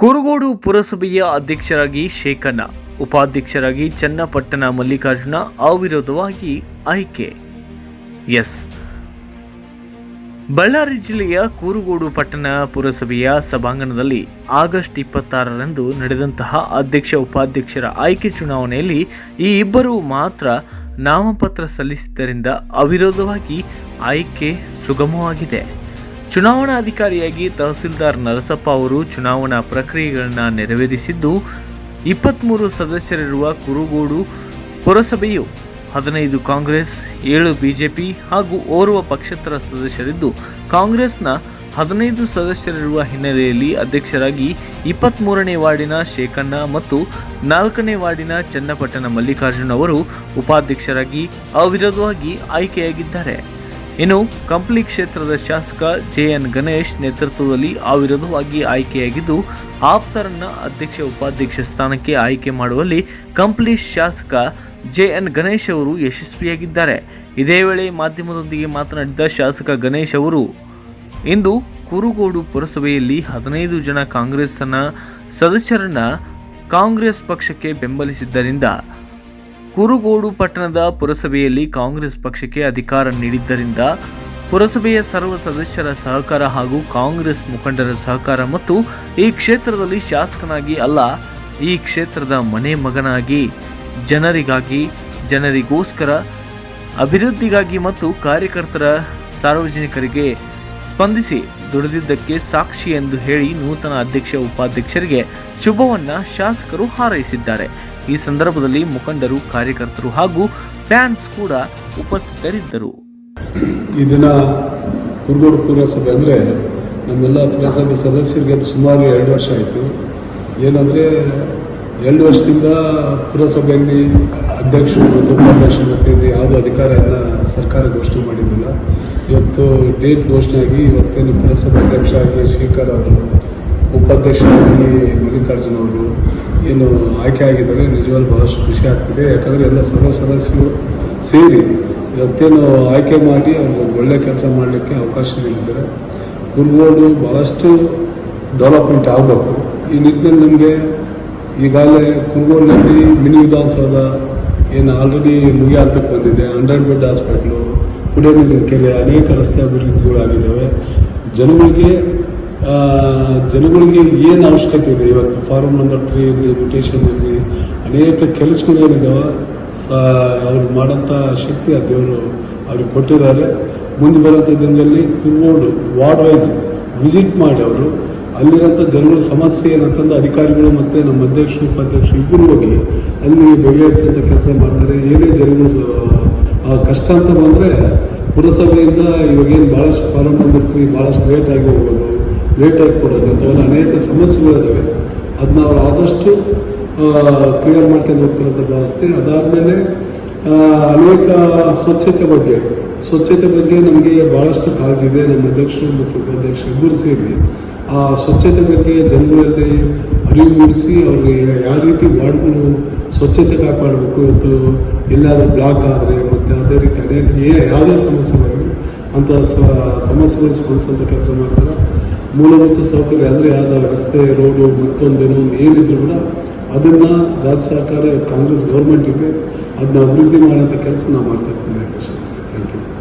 ಕುರುಗೋಡು ಪುರಸಭೆಯ ಅಧ್ಯಕ್ಷರಾಗಿ ಶೇಖಣ್ಣ, ಉಪಾಧ್ಯಕ್ಷರಾಗಿ ಚನ್ನಪಟ್ಟಣ ಮಲ್ಲಿಕಾರ್ಜುನ ಅವಿರೋಧವಾಗಿ ಆಯ್ಕೆ. ಎಸ್. ಬಳ್ಳಾರಿ ಜಿಲ್ಲೆಯ ಕೂರುಗೋಡು ಪಟ್ಟಣ ಪುರಸಭೆಯ ಸಭಾಂಗಣದಲ್ಲಿ ಆಗಸ್ಟ್ ಇಪ್ಪತ್ತಾರರಂದು ನಡೆದಂತಹ ಅಧ್ಯಕ್ಷ ಉಪಾಧ್ಯಕ್ಷರ ಆಯ್ಕೆ ಚುನಾವಣೆಯಲ್ಲಿ ಈ ಇಬ್ಬರು ಮಾತ್ರ ನಾಮಪತ್ರ ಸಲ್ಲಿಸಿದ್ದರಿಂದ ಅವಿರೋಧವಾಗಿ ಆಯ್ಕೆ ಸುಗಮವಾಗಿದೆ. ಚುನಾವಣಾಧಿಕಾರಿಯಾಗಿ ತಹಸೀಲ್ದಾರ್ ನರಸಪ್ಪ ಅವರು ಚುನಾವಣಾ ಪ್ರಕ್ರಿಯೆಗಳನ್ನು ನೆರವೇರಿಸಿದ್ದು ಇಪ್ಪತ್ತ್ಮೂರು ಸದಸ್ಯರಿರುವ ಕುರುಗೋಡು ಪುರಸಭೆಯು ಹದಿನೈದು ಕಾಂಗ್ರೆಸ್, ಏಳು ಬಿಜೆಪಿ ಹಾಗೂ ಓರ್ವ ಪಕ್ಷೇತರ ಸದಸ್ಯರಿದ್ದು, ಕಾಂಗ್ರೆಸ್ನ ಹದಿನೈದು ಸದಸ್ಯರಿರುವ ಹಿನ್ನೆಲೆಯಲ್ಲಿ ಅಧ್ಯಕ್ಷರಾಗಿ ಇಪ್ಪತ್ತ್ಮೂರನೇ ವಾರ್ಡಿನ ಶೇಖಣ್ಣ ಮತ್ತು ನಾಲ್ಕನೇ ವಾರ್ಡಿನ ಚನ್ನಪಟ್ಟಣ ಮಲ್ಲಿಕಾರ್ಜುನ್ ಅವರು ಉಪಾಧ್ಯಕ್ಷರಾಗಿ ಅವಿರೋಧವಾಗಿ ಆಯ್ಕೆಯಾಗಿದ್ದಾರೆ. ಇನ್ನು ಕಂಪ್ಲಿ ಕ್ಷೇತ್ರದ ಶಾಸಕ ಜೆ ಎನ್ ಗಣೇಶ್ ನೇತೃತ್ವದಲ್ಲಿ ಅವಿರೋಧವಾಗಿ ಆಯ್ಕೆಯಾಗಿದ್ದು, ಆಪ್ತರನ್ನ ಅಧ್ಯಕ್ಷ ಉಪಾಧ್ಯಕ್ಷ ಸ್ಥಾನಕ್ಕೆ ಆಯ್ಕೆ ಮಾಡುವಲ್ಲಿ ಕಂಪ್ಲಿ ಶಾಸಕ ಜೆ ಎನ್ ಗಣೇಶ್ ಅವರು ಯಶಸ್ವಿಯಾಗಿದ್ದಾರೆ. ಇದೇ ವೇಳೆ ಮಾಧ್ಯಮದೊಂದಿಗೆ ಮಾತನಾಡಿದ ಶಾಸಕ ಗಣೇಶ್ ಅವರು, ಇಂದು ಕುರುಗೋಡು ಪುರಸಭೆಯಲ್ಲಿ ಹದಿನೈದು ಜನ ಕಾಂಗ್ರೆಸ್ನ ಸದಸ್ಯರನ್ನ ಕಾಂಗ್ರೆಸ್ ಪಕ್ಷಕ್ಕೆ ಬೆಂಬಲಿಸಿದ್ದರಿಂದ ಕುರುಗೋಡು ಪಟ್ಟಣದ ಪುರಸಭೆಯಲ್ಲಿ ಕಾಂಗ್ರೆಸ್ ಪಕ್ಷಕ್ಕೆ ಅಧಿಕಾರ ನೀಡಿದ್ದರಿಂದ ಪುರಸಭೆಯ ಸರ್ವ ಸದಸ್ಯರ ಸಹಕಾರ ಹಾಗೂ ಕಾಂಗ್ರೆಸ್ ಮುಖಂಡರ ಸಹಕಾರ ಮತ್ತು ಈ ಕ್ಷೇತ್ರದಲ್ಲಿ ಶಾಸಕನಾಗಿ ಅಲ್ಲ, ಈ ಕ್ಷೇತ್ರದ ಮನೆ ಮಗನಾಗಿ, ಜನರಿಗಾಗಿ, ಜನರಿಗೋಸ್ಕರ, ಅಭಿವೃದ್ಧಿಗಾಗಿ ಮತ್ತು ಕಾರ್ಯಕರ್ತರ ಸಾರ್ವಜನಿಕರಿಗೆ ಸ್ಪಂದಿಸಿ ದುಡಿದಿದ್ದಕ್ಕೆ ಸಾಕ್ಷಿ ಎಂದು ಹೇಳಿ ನೂತನ ಅಧ್ಯಕ್ಷ ಉಪಾಧ್ಯಕ್ಷರಿಗೆ ಶುಭವನ್ನು ಶಾಸಕರು ಹಾರೈಸಿದ್ದಾರೆ. ಈ ಸಂದರ್ಭದಲ್ಲಿ ಮುಖಂಡರು, ಕಾರ್ಯಕರ್ತರು ಹಾಗೂ ಫ್ಯಾನ್ಸ್ ಕೂಡ ಉಪಸ್ಥಿತರಿದ್ದರು. ಈ ದಿನ ಕುರುಗೋಡು ಪುರಸಭೆ ಅಂದರೆ ನಮ್ಮೆಲ್ಲ ಪುರಸಭೆ ಸದಸ್ಯರಿಗೆ ಸುಮಾರು ಎರಡು ವರ್ಷ ಆಯಿತು. ಏನಂದರೆ ಎರಡು ವರ್ಷದಿಂದ ಪುರಸಭೆಯಲ್ಲಿ ಅಧ್ಯಕ್ಷರು ಮತ್ತು ಉಪಾಧ್ಯಕ್ಷರು ಮತ್ತು ಇದು ಯಾವುದೂ ಅಧಿಕಾರನ ಸರ್ಕಾರ ಘೋಷಣೆ ಮಾಡಿದ್ದಿಲ್ಲ. ಇವತ್ತು ಡೇಟ್ ಘೋಷಣೆ ಆಗಿ ಇವತ್ತೇನು ಪುರಸಭೆ ಅಧ್ಯಕ್ಷ ಆಗಿ ಶೇಖರ್ ಅವರು, ಉಪಾಧ್ಯಕ್ಷರಾಗಿ ಮಲ್ಲಿಕಾರ್ಜುನ ಅವರು ಏನು ಆಯ್ಕೆ ಆಗಿದ್ದಾರೆ ನಿಜವಾಗ್ಲೂ ಬಹಳಷ್ಟು ಖುಷಿ ಆಗ್ತಿದೆ. ಯಾಕಂದರೆ ಎಲ್ಲ ಸರ್ವ ಸದಸ್ಯರು ಸೇರಿ ಇವತ್ತೇನು ಆಯ್ಕೆ ಮಾಡಿ ಅವ್ರಿಗೆ ಒಂದು ಒಳ್ಳೆ ಕೆಲಸ ಮಾಡಲಿಕ್ಕೆ ಅವಕಾಶ ನೀಡಿದ್ದಾರೆ. ಕುರುಗೋಡು ಭಾಳಷ್ಟು ಡೆವಲಪ್ಮೆಂಟ್ ಆಗಬೇಕು. ಈ ನಿಟ್ಟಿನಲ್ಲಿ ನಮಗೆ ಈಗಾಗಲೇ ಕುರುಗೋಡಿನಲ್ಲಿ ಮಿನಿ ವಿಧಾನಸೌಧ ಏನು ಆಲ್ರೆಡಿ ಮುಗಿ ಹಂತಕ್ಕೆ ಬಂದಿದೆ. ಹಂಡ್ರೆಡ್ ಬೆಡ್ ಹಾಸ್ಪಿಟ್ಲು, ಕುಡಿಯೋ ನೀರಿನ ಕೆರೆ, ಅನೇಕ ರಸ್ತೆ ಅಭಿವೃದ್ಧಿಗಳಾಗಿದ್ದಾವೆ. ಜನಗಳಿಗೆ ಜನಗಳಿಗೆ ಏನು ಅವಶ್ಯಕತೆ ಇದೆ? ಇವತ್ತು ಫಾರ್ಮ್ ನಂಬರ್ ತ್ರೀ ಇರಲಿ ಮ್ಯೂಟೇಷನ್ ಇರಲಿ ಅನೇಕ ಕೆಲಸಗಳು ಏನಿದಾವೆ? ಅವ್ರು ಮಾಡೋಂಥ ಶಕ್ತಿ ಆ ದೇವರು ಅವ್ರಿಗೆ ಕೊಟ್ಟಿದ್ದಾರೆ. ಮುಂದೆ ಬರೋಂಥ ದಿನದಲ್ಲಿ ಕುರುಗೋಡು ವಾರ್ಡ್ ವೈಸ್ ವಿಸಿಟ್ ಮಾಡಿ ಅವರು. ಅಲ್ಲಿರೋಂಥ ಜನಗಳ ಸಮಸ್ಯೆ ಏನಂತಂದು ಅಧಿಕಾರಿಗಳು ಮತ್ತು ನಮ್ಮ ಅಧ್ಯಕ್ಷರು, ಉಪಾಧ್ಯಕ್ಷರು ಇಬ್ಬರು ಹೋಗಿ ಅಲ್ಲಿ ಬಗೆಹರಿಸೋಂಥ ಕೆಲಸ ಮಾಡ್ತಾರೆ. ಏನೇ ಜನಗಳು ಕಷ್ಟ ಅಂತ ಬಂದರೆ ಪುರಸಭೆಯಿಂದ ಇವಾಗೇನು ಭಾಳಷ್ಟು ಫಾರಂ ಬಂದಿರ್ತೀವಿ ಭಾಳಷ್ಟು ಲೇಟ್ ಆಗಿ ಹೋಗೋದು ಲೇಟ್ ಆಗಿ ಕೊಡೋದು ಇಂಥವೆಲ್ಲ ಅನೇಕ ಸಮಸ್ಯೆಗಳಿದ್ದಾವೆ ಅದನ್ನ ಅವ್ರು ಆದಷ್ಟು ಕ್ಲಿಯರ್ ಮಾಡ್ಕೊಂಡು ಹೋಗ್ತಾರೆ ಅಂತ ಭಾವಿಸ್ತೀನಿ ಅದಾದಮೇಲೆ ಅನೇಕ ಸ್ವಚ್ಛತೆ ಬಗ್ಗೆ. ಸ್ವಚ್ಛತೆ ಬಗ್ಗೆ ನಮಗೆ ಭಾಳಷ್ಟು ಕಾಳಜಿ ಇದೆ. ನಮ್ಮ ಅಧ್ಯಕ್ಷರು ಮತ್ತು ಉಪಾಧ್ಯಕ್ಷ ಇಬ್ಬರು ಸೇರಿ. ಆ ಸ್ವಚ್ಛತೆ ಬಗ್ಗೆ ಜನಗಳಲ್ಲಿ ಅರಿವು ಮೂಡಿಸಿ ಅವ್ರಿಗೆ ಯಾವ ರೀತಿ ವಾರ್ಡ್ಗಳು ಸ್ವಚ್ಛತೆ ಕಾಪಾಡಬೇಕು ಇವತ್ತು ಎಲ್ಲಾದರೂ ಬ್ಲಾಕ್ ಆದರೆ ಮತ್ತು ಅದೇ ರೀತಿ ಅನೇಕ ಯಾವುದೇ ಸಮಸ್ಯೆಗಳು ಅಂತ ಸಮಸ್ಯೆಗಳು ಸ್ಪಂದಿಸೋಂಥ ಕೆಲಸ ಮಾಡ್ತಾರೆ. ಮೂಲಭೂತ ಸೌಕರ್ಯ ಅಂದರೆ ಯಾವ ರಸ್ತೆ, ರೋಡು ಮತ್ತೊಂದೇನೋ ಒಂದು ಏನಿದ್ರು ಕೂಡ ಅದನ್ನು ರಾಜ್ಯ ಸರ್ಕಾರ, ಕಾಂಗ್ರೆಸ್ ಗೌರ್ಮೆಂಟ್ ಇದೆ ಅದನ್ನ ಅಭಿವೃದ್ಧಿ ಮಾಡೋಂಥ ಕೆಲಸ ನಾವು ಮಾಡ್ತಾ ಇದ್ದೀನಿ ಥ್ಯಾಂಕ್ ಯು